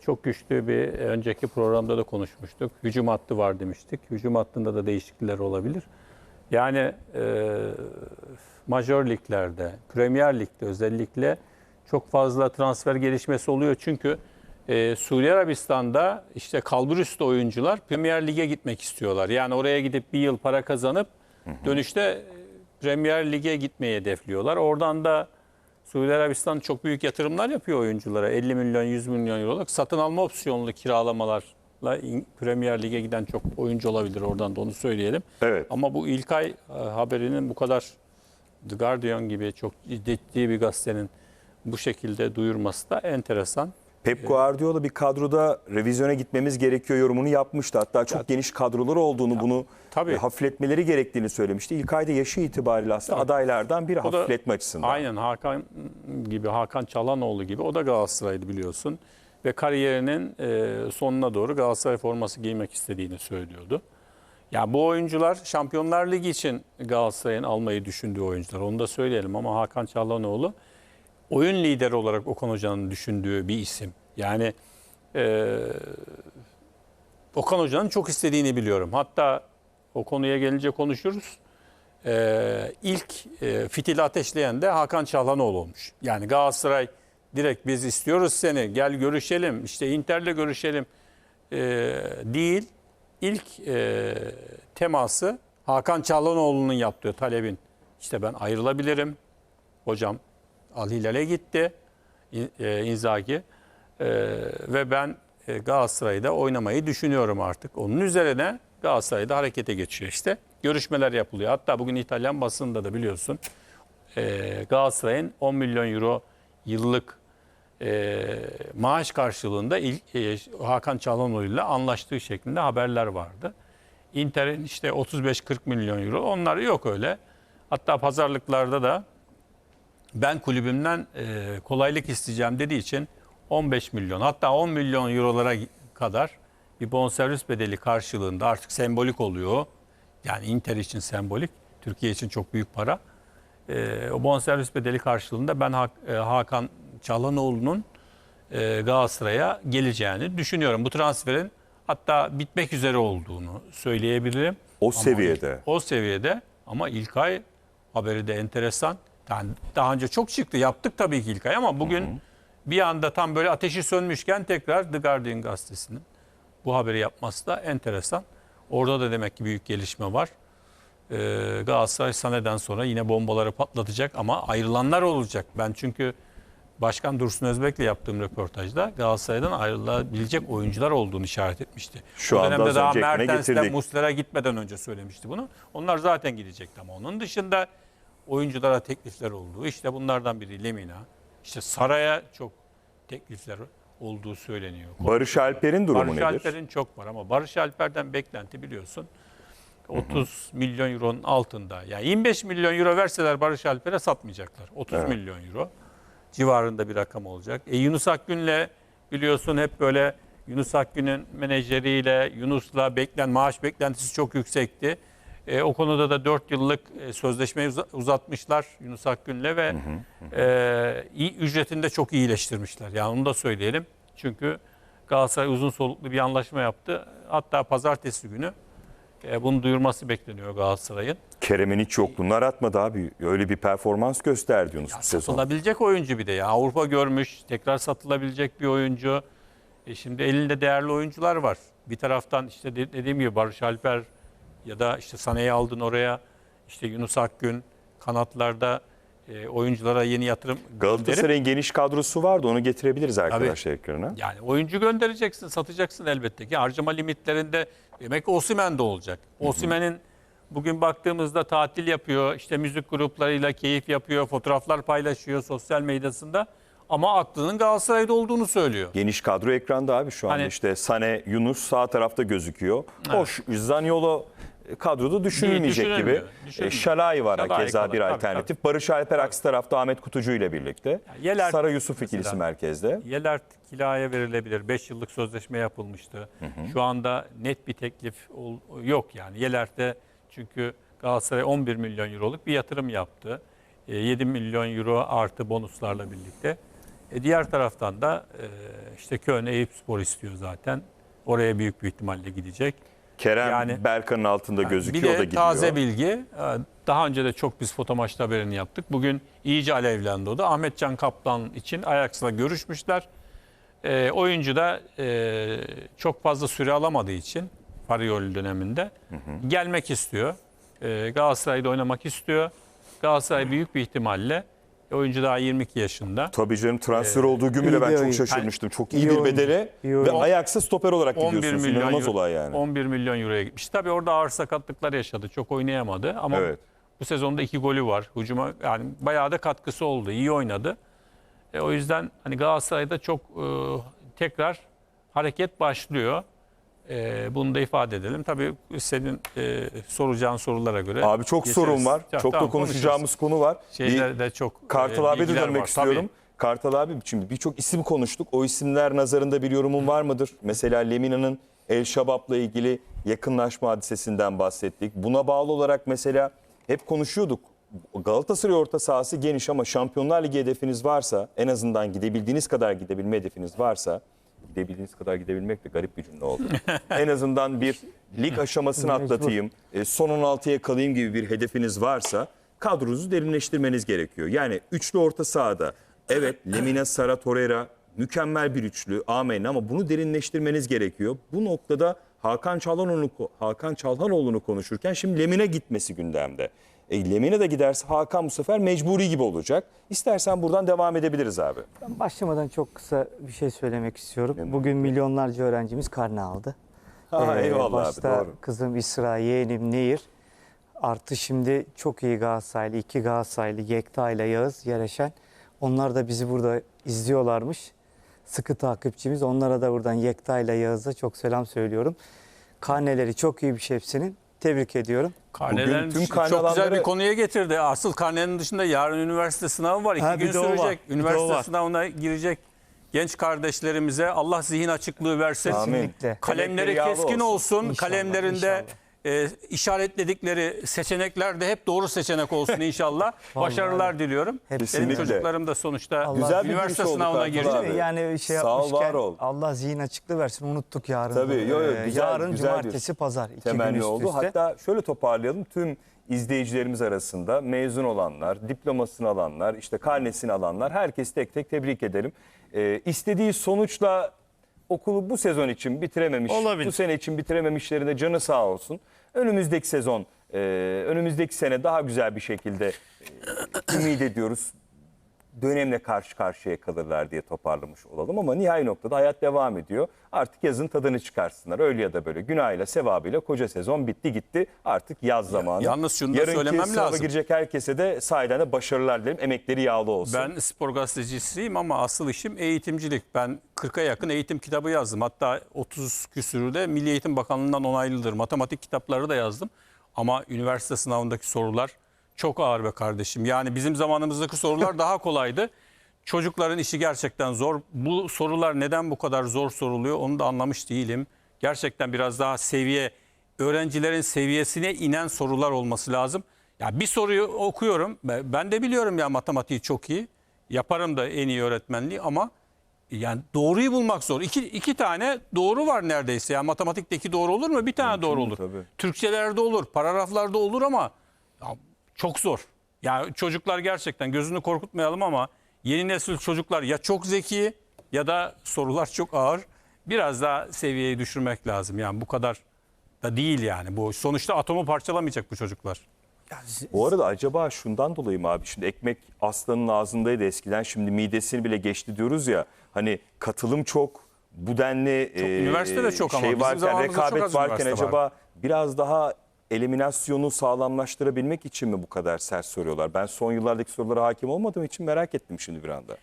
Çok güçlü bir önceki programda da konuşmuştuk. Hücum hattı var demiştik. Hücum hattında da değişiklikler olabilir. Yani e, majör liglerde, Premier Lig'de özellikle çok fazla transfer gelişmesi oluyor. Çünkü e, Suudi Arabistan'da işte kalburüstü oyuncular Premier Lig'e gitmek istiyorlar. Yani oraya gidip bir yıl para kazanıp dönüşte e, Premier Lig'e gitmeyi hedefliyorlar. Oradan da Suudi Arabistan çok büyük yatırımlar yapıyor oyunculara. 50 milyon, 100 milyon euroluk satın alma opsiyonlu kiralamalarla Premier Lig'e giden çok oyuncu olabilir oradan da onu söyleyelim. Evet. Ama bu İlkay e, haberinin bu kadar The Guardian gibi çok ciddi bir gazetenin bu şekilde duyurması da enteresan. Pep Guardiola bir kadroda revizyona gitmemiz gerekiyor yorumunu yapmıştı. Hatta çok geniş kadroları olduğunu, bunu tabii. hafifletmeleri gerektiğini söylemişti. İlkay da yaşı itibariyle aslında adaylardan biri O da- hafifletme açısından. Aynen Hakan gibi, Hakan Çalhanoğlu gibi o da Galatasaray'dı biliyorsun. Ve kariyerinin e, sonuna doğru Galatasaray forması giymek istediğini söylüyordu. Ya bu oyuncular Şampiyonlar Ligi için Galatasaray'ın almayı düşündüğü oyuncular. Onu da söyleyelim ama Hakan Çalhanoğlu oyun lideri olarak Okan Hoca'nın düşündüğü bir isim. Yani e, Okan Hoca'nın çok istediğini biliyorum. Hatta o konuya gelince konuşuruz. Ee, ilk e, fitili ateşleyen de Hakan Çalhanoğlu olmuş. Yani Galatasaray direkt biz istiyoruz seni gel görüşelim işte Inter'le görüşelim ee, değil. İlk e, teması Hakan Çalhanoğlu'nun yaptığı talebin işte ben ayrılabilirim hocam Al Hilal'e gitti e, Ee, ve ben e, Galatasaray'da oynamayı düşünüyorum artık. Onun üzerine Galatasaray'da harekete geçiyor işte. Görüşmeler yapılıyor. Hatta bugün İtalyan basında da biliyorsun e, Galatasaray'ın 10 milyon euro yıllık e, maaş karşılığında ilk, e, Hakan Çalhanoğlu ile anlaştığı şeklinde haberler vardı. Inter'in işte 35-40 milyon euro onlar yok öyle. Hatta pazarlıklarda da ben kulübümden e, kolaylık isteyeceğim dediği için 15 milyon hatta 10 milyon eurolara kadar bir bonservis bedeli karşılığında artık sembolik oluyor. Yani Inter için sembolik, Türkiye için çok büyük para. E, o bonservis bedeli karşılığında ben Hak- e, Hakan Çalhanoğlu'nun e, Galatasaray'a geleceğini düşünüyorum. Bu transferin hatta bitmek üzere olduğunu söyleyebilirim. O Ama seviyede. o seviyede ama İlkay haberi de enteresan. Yani daha önce çok çıktı. Yaptık tabii ki İlkay ama bugün bir anda tam böyle ateşi sönmüşken tekrar The Guardian gazetesinin bu haberi yapması da enteresan. Orada da demek ki büyük gelişme var. Ee, Galatasaray Sane'den sonra yine bombaları patlatacak ama ayrılanlar olacak. Ben çünkü Başkan Dursun Özbek'le yaptığım röportajda Galatasaray'dan ayrılabilecek oyuncular olduğunu işaret etmişti. Şu anda dönemde daha getirdik. Muslera gitmeden önce söylemişti bunu. Onlar zaten gidecekti ama onun dışında oyunculara teklifler olduğu. İşte bunlardan biri Lemina. İşte Saray'a çok teklifler olduğu söyleniyor. Barış Alper'in durumu Barış nedir? Alper'in çok var ama Barış Alper'den beklenti biliyorsun 30 milyon euronun altında. Yani 25 milyon euro verseler Barış Alper'e satmayacaklar. 30 Evet. milyon euro civarında bir rakam olacak. E, Yunus Akgün'le biliyorsun hep böyle Yunus Akgün'ün menajeriyle Yunus'la beklen maaş beklentisi çok yüksekti. E, o konuda da 4 yıllık e, sözleşmeyi uza- uzatmışlar Yunus Akgün'le ve e, iyi, ücretini de çok iyileştirmişler. Yani onu da söyleyelim. Çünkü Galatasaray uzun soluklu bir anlaşma yaptı. Hatta pazartesi günü e, bunu duyurması bekleniyor Galatasaray'ın. Kerem'in hiç yokluğunu aratmadı abi. Öyle bir performans gösterdi Yunus bu sezon. Satılabilecek oyuncu bir de ya. Avrupa görmüş, tekrar satılabilecek bir oyuncu. E şimdi elinde değerli oyuncular var. Bir taraftan işte de- dediğim gibi Barış Alper ya da işte Sane'yi aldın oraya. İşte Yunus Akgün kanatlarda e, oyunculara yeni yatırım Galatasaray'ın geniş kadrosu vardı. Onu getirebiliriz arkadaşlar ekrana. yani oyuncu göndereceksin, satacaksın elbette ki. Harcama limitlerinde demek ki Osimhen de olacak. Osimhen'in bugün baktığımızda tatil yapıyor, işte müzik gruplarıyla keyif yapıyor, fotoğraflar paylaşıyor sosyal medyasında. Ama aklının Galatasaray'da olduğunu söylüyor. Geniş kadro ekranda abi şu anda Hani- işte Sane, Yunus sağ tarafta gözüküyor. Hoş Zaniolo kadroda düşünülmeyecek gibi. E. Şalay var Şalay keza kalır, bir tabii, alternatif. Barış Alper aksi tarafta Ahmet Kutucu ile birlikte. Yeler Sara Yusuf mesela. ikilisi merkezde. Yeler kiraya verilebilir. 5 yıllık sözleşme yapılmıştı. Şu anda net bir teklif yok yani. Yeler'de çünkü Galatasaray 11 milyon euroluk bir yatırım yaptı. E, 7 milyon euro artı bonuslarla birlikte. E, diğer taraftan da e, işte Köln Eyüp Spor istiyor zaten. Oraya büyük bir ihtimalle gidecek. Kerem Yani- Berkan'ın altında gözüküyor bir o da de gidiyor. taze bilgi. e, Daha önce de çok biz foto maçta haberini yaptık. Bugün iyice alevlendi o da. Ahmet Can Kaplan için Ajax'la görüşmüşler. E, oyuncu da e, çok fazla süre alamadığı için Farioli döneminde gelmek istiyor. E, Galatasaray'da oynamak istiyor. Galatasaray büyük bir ihtimalle oyuncu daha 22 yaşında. Tabii canım transfer olduğu gün bile ben çok şaşırmıştım. Çok iyi, İyi bir bedele ve. Ajax'a stoper olarak 11 gidiyorsunuz. milyon İnanılmaz euro- olay yani. 11 milyon euroya gitmiş. Tabii orada ağır sakatlıklar yaşadı. Çok oynayamadı ama Evet. bu sezonda iki golü var. Hücuma yani bayağı da katkısı oldu. İyi oynadı. E, o yüzden hani Galatasaray'da çok e, tekrar hareket başlıyor. E, bunu da ifade edelim. Tabii senin e, soracağın sorulara göre. Abi çok geçeriz. sorun var. Ya, çok tamam, da konuşacağımız konu var. Şeyler de çok Kartal e, abi de dönmek var. istiyorum. Tabii. Kartal abi şimdi birçok isim konuştuk. O isimler nazarında bir yorumun var mıdır? Mesela Lemina'nın El Şabab'la ilgili yakınlaşma hadisesinden bahsettik. Buna bağlı olarak mesela hep konuşuyorduk. Galatasaray orta sahası geniş ama Şampiyonlar Ligi hedefiniz varsa en azından gidebildiğiniz kadar gidebilme hedefiniz varsa gidebildiğiniz kadar gidebilmek de garip bir cümle oldu. en azından bir lig aşamasını atlatayım, e, son 16'ya kalayım gibi bir hedefiniz varsa kadronuzu derinleştirmeniz gerekiyor. Yani üçlü orta sahada evet Lemina, Sara, Torreira mükemmel bir üçlü amenna ama bunu derinleştirmeniz gerekiyor. Bu noktada Hakan Çalhanoğlu'nu Hakan Çalhanoğlu'nu konuşurken şimdi Lemina gitmesi gündemde. E, Lemina da giderse Hakan bu sefer mecburi gibi olacak. İstersen buradan devam edebiliriz abi. Ben başlamadan çok kısa bir şey söylemek istiyorum. Bugün milyonlarca öğrencimiz karne aldı. Ha, Ee, eyvallah abi başta doğru. kızım İsra, yeğenim Nehir. Artı şimdi çok iyi Galatasaraylı, iki Galatasaraylı Yekta ile Yağız Yereşen. Onlar da bizi burada izliyorlarmış. Sıkı takipçimiz. Onlara da buradan Yekta ile Yağız'a çok selam söylüyorum. Karneleri çok iyi bir şey hepsinin. Tebrik ediyorum. Karnelerin Bugün tüm çok güzel bir konuya getirdi. Asıl karnenin dışında yarın üniversite sınavı var. İki Ha, gün var. sürecek. O Üniversite var. sınavına girecek genç kardeşlerimize Allah zihin açıklığı versin. Amin. Kalemleri keskin yağlı olsun. İnşallah, Kalemlerinde inşallah. E, işaretledikleri seçenekler de hep doğru seçenek olsun inşallah. Başarılar diliyorum. Benim Kesinlikle. çocuklarım da sonuçta Allah- Güzel bir üniversite giriş oldu sınavına Kartal girecek. abi. Yani şey Sağ ol, yapmışken var ol. Allah zihin açıklığı versin. Unuttuk yarın. Tabii, yo, yo, Ee, güzel- yarın güzel bir cumartesi pazar. iki temenni gün üst oldu. üste. Hatta şöyle toparlayalım. Tüm izleyicilerimiz arasında mezun olanlar, diplomasını alanlar, işte karnesini alanlar herkesi tek tek tebrik edelim. Ee, istediği sonuçla okulu bu sezon için bitirememiş, Olabilir. bu sene için bitirememişlerine canı sağ olsun. Önümüzdeki sezon, e, önümüzdeki sene daha güzel bir şekilde e, ümit ediyoruz dönemle karşı karşıya kalırlar diye toparlamış olalım ama nihai noktada hayat devam ediyor. Artık yazın tadını çıkarsınlar öyle ya da böyle günahıyla sevabıyla koca sezon bitti gitti artık yaz zamanı. yalnız şunu da Yarınki söylemem lazım. girecek herkese de sahiden de başarılar dilerim emekleri yağlı olsun. Ben spor gazetecisiyim ama asıl işim eğitimcilik. Ben 40'a yakın eğitim kitabı yazdım. Hatta 30 küsürü de Milli Eğitim Bakanlığı'ndan onaylıdır. Matematik kitapları da yazdım. Ama üniversite sınavındaki sorular çok ağır be kardeşim. Yani bizim zamanımızdaki sorular daha kolaydı. Çocukların işi gerçekten zor. Bu sorular neden bu kadar zor soruluyor onu da anlamış değilim. Gerçekten biraz daha seviye, öğrencilerin seviyesine inen sorular olması lazım. Ya bir soruyu okuyorum. Ben de biliyorum ya matematiği çok iyi. Yaparım da en iyi öğretmenliği ama yani doğruyu bulmak zor. İki, iki tane doğru var neredeyse. Yani matematikteki doğru olur mu? Bir tane doğru olur. tabii. Türkçelerde olur, paragraflarda olur ama ya çok zor. Yani çocuklar gerçekten gözünü korkutmayalım ama yeni nesil çocuklar ya çok zeki ya da sorular çok ağır. Biraz daha seviyeyi düşürmek lazım. Yani bu kadar da değil yani. Bu sonuçta atomu parçalamayacak bu çocuklar. Bu arada acaba şundan dolayı mı abi şimdi ekmek aslanın ağzındaydı eskiden şimdi midesini bile geçti diyoruz ya hani katılım çok bu denli e, üniversite de çok ama şey bizim varken zamanımızda çok rekabet az varken üniversite acaba biraz daha eliminasyonu sağlamlaştırabilmek için mi bu kadar sert soruyorlar? Ben son yıllardaki sorulara hakim olmadığım için merak ettim şimdi bir anda.